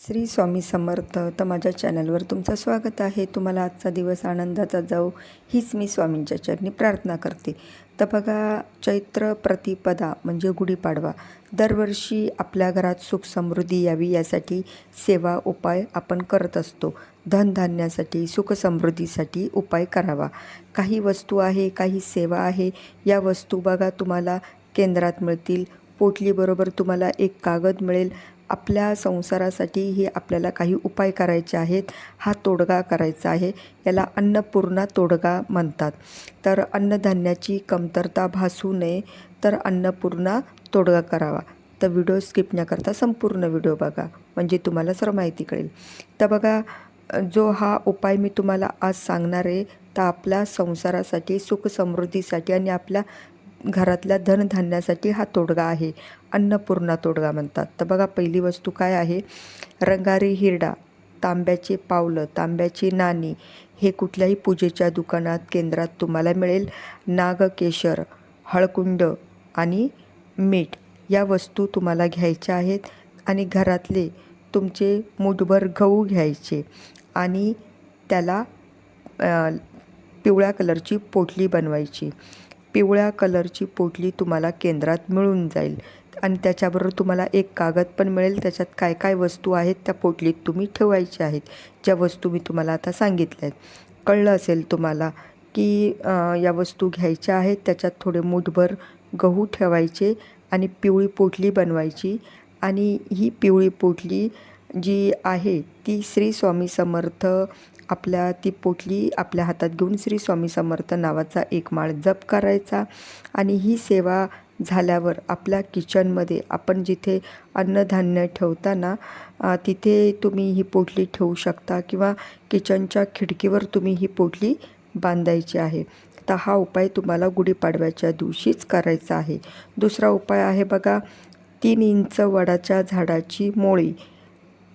श्री स्वामी समर्थ तर माझ्या चॅनलवर तुमचं स्वागत आहे. तुम्हाला आजचा दिवस आनंदाचा जाऊ हीच मी स्वामींच्या चरणी प्रार्थना करते. तर बघा चैत्र प्रतिपदा म्हणजे गुढीपाडवा. दरवर्षी आपल्या घरात सुख समृद्धी यावी यासाठी सेवा उपाय आपण करत असतो. धनधान्यासाठी सुखसमृद्धीसाठी उपाय करावा. काही वस्तू आहे काही सेवा आहे या वस्तू बघा तुम्हाला केंद्रात मिळतील. पोटलीबरोबर तुम्हाला एक कागद मिळेल. आपल्या संसारासाठी हे आपल्याला काही उपाय करायचे आहेत. हा तोडगा करायचा आहे. याला अन्नपूर्णा तोडगा म्हणतात. तर अन्नधान्याची कमतरता भासू नये तर अन्नपूर्णा तोडगा करावा. तर व्हिडिओ स्किप न करता संपूर्ण व्हिडिओ बघा. म्हणजे तुम्हाला सर्व माहिती कळेल. तर बघा जो हा उपाय मी तुम्हाला आज सांगणार आहे तर आपल्या संसारासाठी सुखसमृद्धीसाठी आणि आपल्या घरातल्या धनधान्यासाठी हा तोडगा आहे. अन्नपूर्णा तोडगा म्हणतात. तर बघा पहिली वस्तू काय आहे? रंगारी हिरडा तांब्याचे पावलं तांब्याची नाणी हे कुठल्याही पूजेच्या दुकानात केंद्रात तुम्हाला मिळेल. नागकेशर हळकुंड आणि मीठ या वस्तू तुम्हाला घ्यायच्या आहेत आणि घरातले तुमचे मुठभर गहू घ्यायचे आणि त्याला पिवळ्या कलरची पोटली बनवायची. पिवळ्या कलरची पोटली तुम्हाला केंद्रात मिळून जाईल. आणि त्याच्याबरोबर तुम्हाला एक कागद पण मिळेल. त्याच्यात काय काय वस्तू आहेत त्या पोटलीत तुम्ही ठेवायच्या आहेत. ज्या वस्तू मी तुम्हाला आता सांगितल्या आहेत. कळलं असेल तुम्हाला की या वस्तू घ्यायच्या आहेत. त्याच्यात थोडे मूठभर गहू ठेवायचे आणि पिवळी पोटली बनवायची. आणि ही पिवळी पोटली जी आहे ती श्री स्वामी समर्थ. आपल्या ती पोटली आपल्या हातात घेऊन श्री स्वामी समर्थ नावाचा एक माळ जप करायचा आणि ही सेवा झाल्यावर आपल्या किचनमध्ये आपण जिथे अन्नधान्य ठेवताना तिथे तुम्ही ही पोटली ठेवू शकता किंवा किचनच्या खिडकीवर तुम्ही ही पोटली बांधायची आहे. तर हा उपाय तुम्हाला गुढीपाडव्याच्या दिवशीच करायचा आहे. दुसरा उपाय आहे बघा तीन इंच वडाच्या झाडाची मोळी.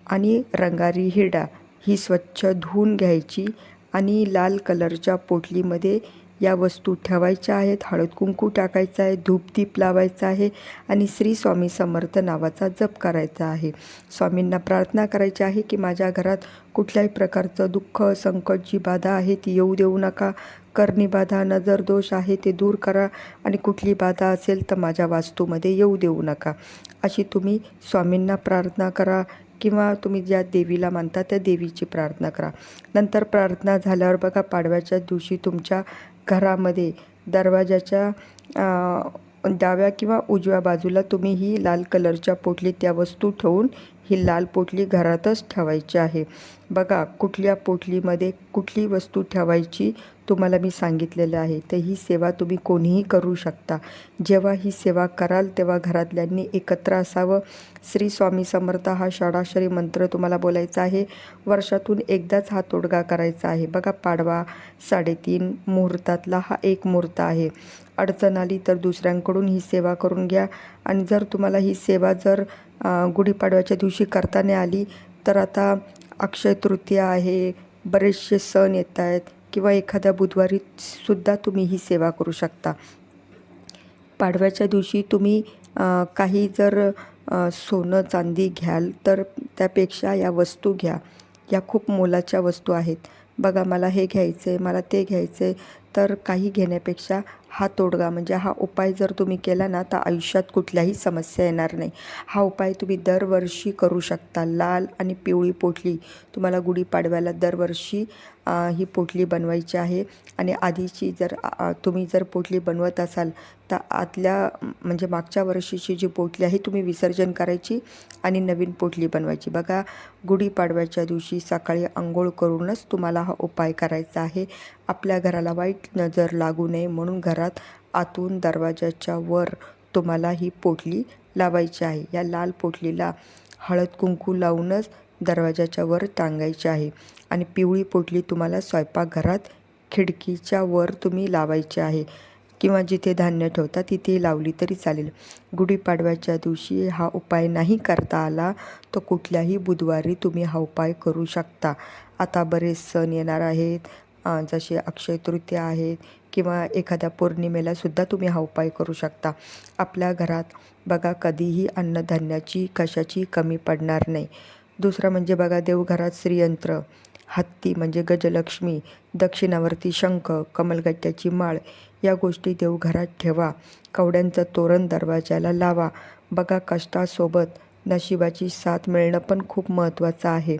आणि रंगारी हिरडा. ही स्वच्छ धुवून घ्यायची आणि लाल कलरच्या पोटलीमध्ये या वस्तू ठेवायच्या आहेत. हळद कुंकू टाकायचं आहे धूपदीप लावायचा आहे आणि श्री स्वामी समर्थ नावाचा जप करायचा आहे. स्वामींना प्रार्थना करायची आहे की माझ्या घरात कुठल्याही प्रकारचं दुःख संकट जी बाधा आहे ती येऊ देऊ नका. करणी बाधा नजर दोष आहे ते दूर करा आणि कुठली बाधा असेल तर माझ्या वास्तूमध्ये येऊ देऊ नका. अशी तुम्ही स्वामींना प्रार्थना करा. किंवा तुम्ही ज्या देवीला मानता त्या देवीची प्रार्थना करा. नंतर प्रार्थना झाल्यावर बघा पाडव्याच्या दिवशी तुमच्या घरामध्ये दरवाजाच्या डाव्या किंवा उजव्या बाजूला तुम्ही ही लाल कलरच्या पोटली त्या वस्तू ठेवून ही लाल पोटली घरातच ठेवायची आहे. बघा कुठल्या पोटलीमध्ये कुठली वस्तू ठेवायची तुम्हाला मी सांगितलेलं आहे. तर ही सेवा तुम्ही कोणीही करू शकता. जेव्हा ही सेवा कराल तेव्हा घरातल्यांनी एकत्र असावं. श्री स्वामी समर्थ हा षडाक्षरी मंत्र तुम्हाला बोलायचा आहे. वर्षातून एकदाच हा तोडगा करायचा आहे. बघा पाडवा साडेतीन मुहूर्तातला हा एक मुहूर्त आहे. अडचण आली तर दुसऱ्यांकडून ही सेवा करून घ्या. आणि जर तुम्हाला ही सेवा जर गुढीपाडव्याच्या दिवशी करताना आली तर आता अक्षय तृतीया आहे बरेचसे सण येत आहेत किंवा एखाद्या बुधवारी सुद्धा तुम्ही ही सेवा करू शकता. पाडव्याच्या दिवशी तुम्ही काही जर सोनं चांदी घ्याल तर त्यापेक्षा या वस्तू घ्या. या खूप मोलाच्या वस्तू आहेत. बघा मला हे घ्यायचं आहे मला ते घ्यायचं आहे तर काही घेण्यापेक्षा हा तोडगा म्हणजे हा उपाय जर तुम्ही केला ना तर आयुष्यात कुठल्याही समस्या येणार नाही. हा उपाय तुम्ही दरवर्षी करू शकता. लाल आणि पिवळी पोटली तुम्हाला गुढीपाडव्याला दरवर्षी ही पोटली बनवायची आहे. आणि आधीची जर तुम्ही जर पोटली बनवत असाल तर आतल्या म्हणजे मागच्या वर्षीची जी पोटली आहे तुम्ही विसर्जन करायची आणि नवीन पोटली बनवायची. बघा गुढीपाडव्याच्या दिवशी सकाळी आंघोळ करूनच तुम्हाला हा उपाय करायचा आहे. आपल्या घराला वाईट नजर लागू नये म्हणून घरात आतून दरवाजाच्या वर तुम्हाला ही पोटली लावायची आहे. या लाल पोटलीला हळद कुंकू लावूनच दरवाजाच्या वर टांगायची आहे आणि पिवळी पोटली तुम्हाला स्वयंपाकघरात खिडकीच्या वर तुम्ही लावायची आहे किंवा जिथे धान्य ठेवता तिथे लावली तरी चालेल. गुढीपाडव्याच्या दिवशी हा उपाय नाही करता आला तर कुठल्याही बुधवारी तुम्ही हा उपाय करू शकता. आता बरेच सण येणार आहेत. जसे अक्षय तृतीया आहेत किंवा एखाद्या पौर्णिमेला सुद्धा तुम्ही हा उपाय करू शकता. आपल्या घरात बघा कधीही अन्नधान्याची कशाची कमी पडणार नाही. दुसरं म्हणजे बघा देवघरात श्रीयंत्र हत्ती म्हणजे गजलक्ष्मी दक्षिणावरती शंख कमलगट्ट्याची माळ या गोष्टी देवघरात ठेवा. कवड्यांचं तोरण दरवाजाला लावा. बघा कष्टासोबत नशिबाची साथ मिळणं पण खूप महत्त्वाचं आहे.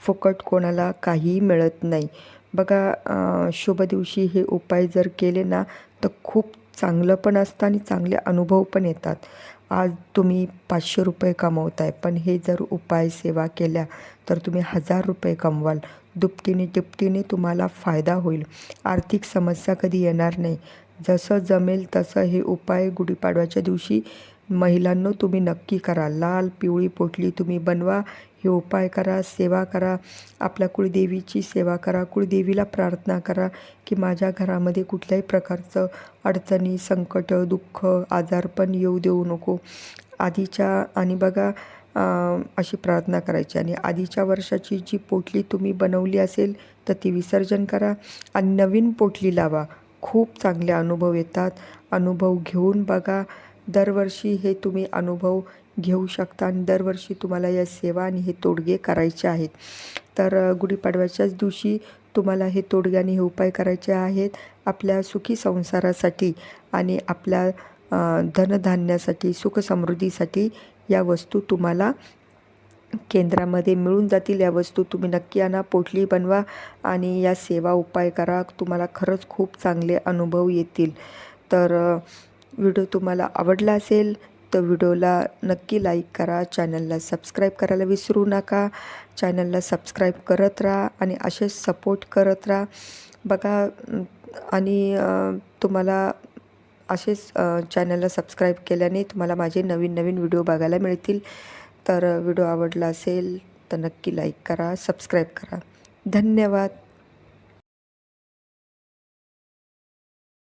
फुकट कोणाला काहीही मिळत नाही. बघा शुभ दिवशी हे उपाय जर केले ना तर खूप चांगलं पण असतं आणि चांगले अनुभव पण येतात. आज तुम्ही पाचशे रुपये कमवताय पण हे जर उपाय सेवा केल्या तर तुम्ही हजार रुपये कमवाल. दुपटीने तिपटीने तुम्हाला फायदा होईल. आर्थिक समस्या कधी येणार नाही. जसं जमेल तसं हे उपाय गुढीपाडव्याच्या दिवशी महिलांनो तुम्ही नक्की करा. लाल पिवळी पोटली तुम्ही बनवा. हे उपाय करा सेवा करा. आपल्या कुळदेवीची सेवा करा. कुळदेवीला प्रार्थना करा की माझ्या घरामध्ये कुठल्याही प्रकारचं अडचणी संकट दुःख आजारपण येऊ देऊ नको. आधीच्या आणि बघा अशी प्रार्थना करायची. आणि आधीच्या वर्षाची जी पोटली तुम्ही बनवली असेल तर ती विसर्जन करा आणि नवीन पोटली लावा. खूप चांगले अनुभव येतात. अनुभव घेऊन बघा. दरवर्षी हे तुम्ही अनुभव घेऊ शकता आणि दरवर्षी तुम्हाला या सेवा आणि हे तोडगे करायचे आहेत. तर गुढीपाडव्याच्याच दिवशी तुम्हाला हे तोडगे आणि हे उपाय करायचे आहेत आपल्या सुखी संसारासाठी आणि आपल्या धनधान्यासाठी सुखसमृद्धीसाठी या वस्तू तुम्हाला केंद्रामध्ये मिळून जातील. या वस्तू तुम्ही नक्की आणा पोटली बनवा आणि या सेवा उपाय करा. तुम्हाला खरंच खूप चांगले अनुभव येतील. तर व्हिडिओ तुम्हाला आवडला असेल तर व्हिडिओला नक्की लाईक करा चॅनलला सबस्क्राईब करायला विसरू नका. चॅनलला सबस्क्राईब करत राहा आणि असेच सपोर्ट करत राहा. बघा आणि तुम्हाला असेच चॅनलला सबस्क्राईब केल्याने तुम्हाला माझे नवीन नवीन व्हिडिओ बघायला मिळतील. तर व्हिडिओ आवडला असेल तर नक्की लाईक करा सबस्क्राईब करा. धन्यवाद.